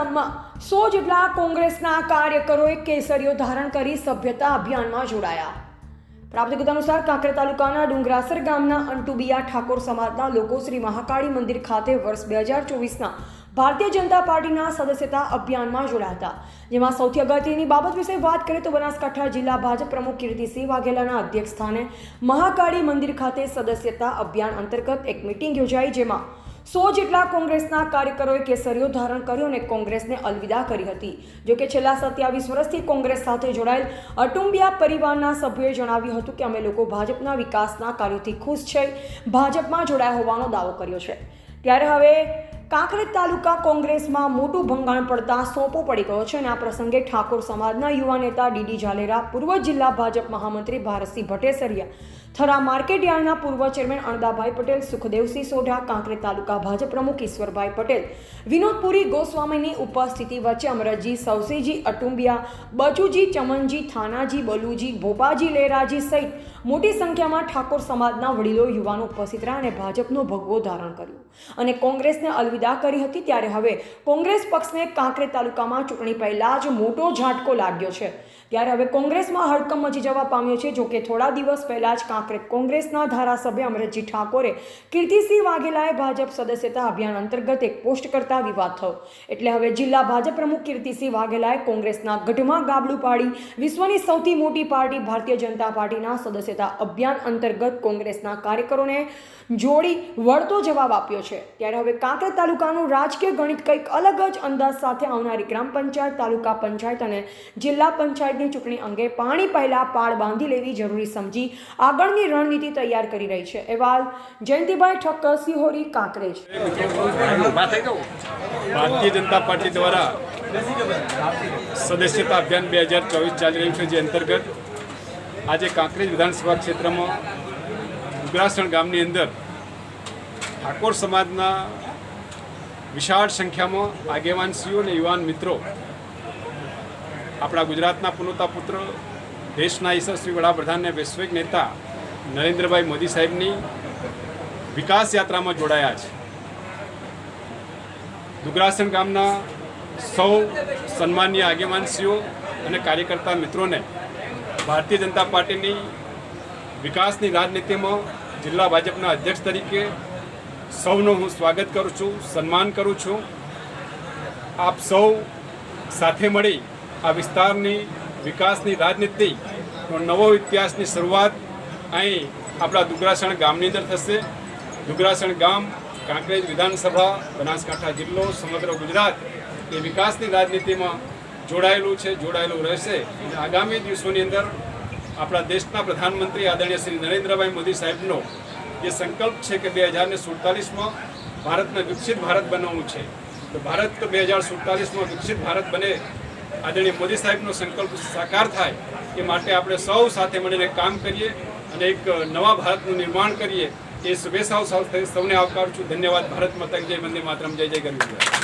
જિલ્લામાં સો જેટલા કોંગ્રેસના કાર્યકરોએ કેસરીઓ ધારણ કરી સભ્યતા અભિયાનમાં જોડાયા. પ્રાપ્ત વિગત અનુસાર કાંકરે તાલુકાના ડુંગરાસર ગામના અંટુબિયા ઠાકોર સમાજના લોકો શ્રી મહાકાળી મંદિર ખાતે વર્ષ બે હજાર ચોવીસના ભારતીય જનતા પાર્ટીના સદસ્યતા અભિયાનમાં જોડાયા હતા. જેમાં સૌથી અગત્યની બાબત વિશે વાત કરીએ તો બનાસકાંઠા જિલ્લા ભાજપ પ્રમુખ કીર્તિસિંહ વાઘેલાના અધ્યક્ષ સ્થાને મહાકાળી મંદિર ખાતે સદસ્યતા અભિયાન અંતર્ગત એક મિટિંગ યોજાઈ જેમાં સો જેટલા કોંગ્રેસના કાર્યકરોએ કેસરીઓ ધારણ કર્યો અને કોંગ્રેસને અલવિદા કરી હતી. જોકે છેલ્લા સત્યાવીસ વર્ષથી કોંગ્રેસ સાથે જોડાયેલ અટુંબિયા પરિવારના સભ્યોએ જણાવ્યું હતું કે અમે લોકો ભાજપના વિકાસના કાર્યોથી ખુશ છે. ભાજપમાં જોડાયા હોવાનો દાવો કર્યો છે. ત્યારે હવે કાંકરેજ તાલુકા કોંગ્રેસમાં મોટું ભંગાણ પડતા સોંપો પડી ગયો છે અને આ પ્રસંગે ઠાકોર સમાજના યુવા નેતા ડીડી ઝાલેરા, પૂર્વ જિલ્લા ભાજપ મહામંત્રી ભારતસિંહ ભટ્ટેસરિયા, થરા માર્કેટ પૂર્વ ચેરમેન અણદાભાઈ પટેલ, સુખદેવસિંહ સોઢા, કાંકરેજ તાલુકા ભાજપ પ્રમુખ ઈશ્વરભાઈ પટેલ વિનોદપુરી ગોસ્વામીની ઉપસ્થિતિ વચ્ચે અમરજી, સવસીજી, અટુંબિયા, બચુજી, ચમનજી, થાનાજી, બલુજી, ભોપાજી, લેરાજી સહિત મોટી સંખ્યામાં ઠાકોર સમાજના વડીલો યુવાનો ઉપસ્થિત રહ્યા અને ભાજપનો ભગવો ધારણ કર્યો અને કોંગ્રેસને અલવિદા કરી હતી ત્યારે હવે કોંગ્રેસ પક્ષને કાંકરે તાલુકામાં ચૂંટણી પહેલાં જ મોટો ઝાટકો લાગ્યો છે. ત્યારે હવે કોંગ્રેસમાં હડકંપ મચી જવા પામ્યો છે. જોકે થોડા દિવસ પહેલાં જ કાંકરેજ કોંગ્રેસના ધારાસભ્ય અમરજી ઠાકોરે કીર્તિસિંહ વાઘેલાએ ભાજપ સદસ્યતા અભિયાન અંતર્ગત એક પોસ્ટ કરતા વિવાદ થયો. એટલે હવે જિલ્લા ભાજપ પ્રમુખ કીર્તિસિંહ વાઘેલાએ કોંગ્રેસના ગઢમાં ગાબડું પાડી વિશ્વની સૌથી મોટી પાર્ટી ભારતીય જનતા પાર્ટીના સદસ્યતા અભિયાન અંતર્ગત કોંગ્રેસના કાર્યકરોને જોડી વળતો જવાબ આપ્યો છે. ત્યારે હવે કાંકરેજ તાલુકાનું રાજકીય ગણિત કંઈક અલગ જ અંદાજ સાથે આવનારી ગ્રામ પંચાયત, તાલુકા પંચાયત અને જિલ્લા પંચાયતની ચૂંટણી અંગે પાણી પહેલાં પાળ બાંધી લેવી જરૂરી સમજી આગળની રણનીતિ તૈયાર કરી રહી છે. અહેવાલ જયંતિભાઈ ઠક્કર, સિહોરી, કાંકરેજ. ભારતીય જનતા પાર્ટી દ્વારા સદસ્યતા અભિયાન બે હજાર ચોવીસ ચાલી રહ્યું છે, જે અંતર્ગત આજે કાંકરેજ વિધાનસભા ક્ષેત્રમાં ઉગ્રાસણ ગામની અંદર ઠાકોર સમાજના વિશાળ સંખ્યામાં આગેવાનશ્રીઓ અને યુવાન મિત્રો. આપણા ગુજરાતના પુનોતા પુત્ર, દેશના યશસ્વી વડાપ્રધાન અને વૈશ્વિક નેતા નરેન્દ્રભાઈ મોદી સાહેબની વિકાસ યાત્રામાં જોડાયા છે. દુગરાસણ ગામના સૌ સન્માનીય આગેવાનશ્રીઓ અને કાર્યકર્તા મિત્રોને ભારતીય જનતા પાર્ટીની વિકાસની રાજનીતિમાં જિલ્લા ભાજપના અધ્યક્ષ તરીકે સૌનું હું સ્વાગત કરું છું, સન્માન કરું છું. આપ સૌ સાથે મળી આ વિસ્તારની વિકાસની રાજનીતિનો નવો ઇતિહાસની શરૂઆત અહીં આપણા દુગરાસણ ગામની અંદર થશે. દુગરાસણ ગામ કાંકરેજ વિધાનસભા, બનાસકાંઠા જિલ્લો, સમગ્ર ગુજરાત એ વિકાસની રાજનીતિમાં જોડાયેલું છે, જોડાયેલું રહેશે. આગામી દિવસોની અંદર આપણા દેશના પ્રધાનમંત્રી આદરણીય શ્રી નરેન્દ્રભાઈ મોદી સાહેબનો જે સંકલ્પ છે કે બે હજાર સુડતાલીસમાં ભારતને વિકસિત ભારત બનાવવું છે. તો ભારત બે હજાર સુડતાલીસમાં વિકસિત ભારત બને. આદરણીય મોદી સાહેબનો સંકલ્પ સાકાર થાય એ માટે આપણે સૌ સાથે મળીને કામ કરીએ અને એક નવા ભારતનું નિર્માણ કરીએ. એ શુભેચ્છાઓ સૌને આવકારું છું. ધન્યવાદ. ભારત માતા જય. વંદે માતરમ. જય જય ગરવી.